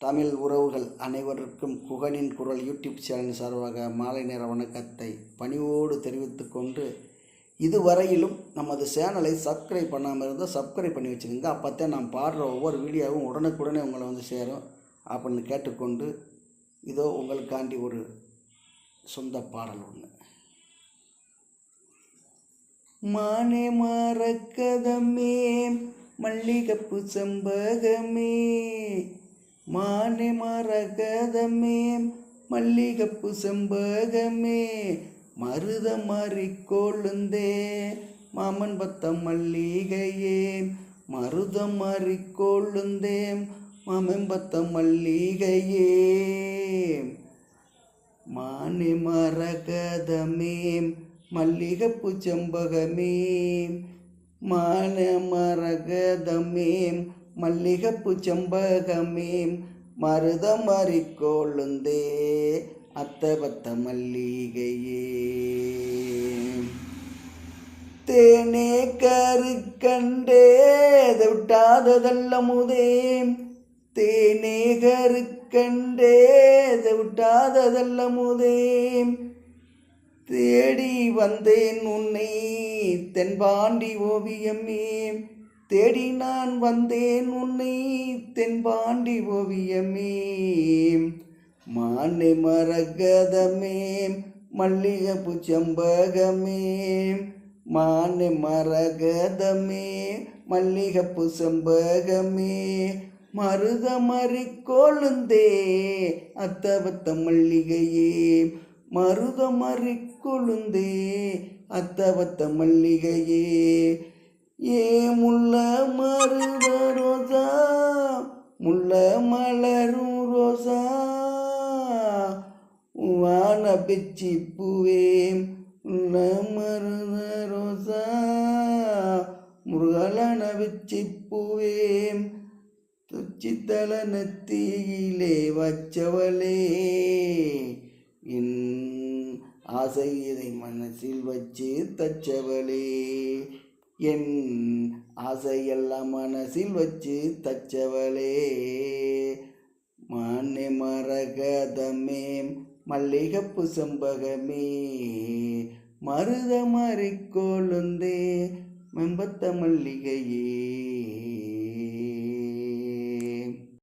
தமிழ் உறவுகள் அனைவருக்கும் குகனின் குரல் யூடியூப் சேனல் சார்பாக மாலை நேர வணக்கத்தை பணிவோடு தெரிவித்து கொண்டு இதுவரையிலும் நமது சேனலை சப்ஸ்கிரைப் பண்ணாமல் இருந்தால் சப்ஸ்கிரைப் பண்ணி வச்சுக்கோங்க. அப்போத்தான் நான் பாடுற ஒவ்வொரு வீடியோவும் உடனுக்குடனே உங்களை வந்து சேரும் அப்படின்னு கேட்டுக்கொண்டு இதோ உங்களுக்காண்டி ஒரு சொந்த பாடல் ஒன்று மானே மரக்கதமே மல்லிகப்பு செம்பகமே மானே மரகதமே மல்லிகப்பு செம்பகமே மருத மாறி கொழுந்தே மாமன் பத்தம் மல்லிகையே மருத மாறிக்கொழுந்தே மாமன் பத்தம் மல்லிகையே. மானே மரகதமே மல்லிகப்பு செம்பகமே மான மரகதமே மல்லிகப்பு செம்பகமே மருதம் மாறிக்கொழுந்தே அத்தபத்த மல்லிகையே. தேனே கருக்கண்டே விட்டாததல்ல முதே. தேனே கருக்கண்டே விட்டாததல்ல முதே. தேடி வந்தேன் உன்னை தென்பாண்டி ஓவியமே. தேடி நான் வந்தேன் உன்னை தென்பாண்டி ஓவியமே. மானை மரகதமே மல்லிகைப்பூ செம்பகமே. மானை மரகதமே மல்லிகப்பு செம்பகமே. மருத மறி கொழுந்தே அத்தவத்த மல்லிகையே. மருத மறி கொழுந்தே அத்தவத்த மல்லிகையே. ஏ முல்ல மருத ரோசா முள்ள மலரும் ரோசா. வான பிச்சி பூவே உள்ள மருத ரோசா. முருகலன பிச்சி பூவே துச்சித்தல நத்தியிலே வச்சவளே. என் ஆசை இதை மனசில் வச்சு தச்சவளே. என் ஆசையெல்லாம் மனசில் வச்சு தச்சவளே மானே மரகதமே மல்லிகப்பு செம்பகமே மருத மாறிக்கொழுந்தே மெம்பத்த மல்லிகையே.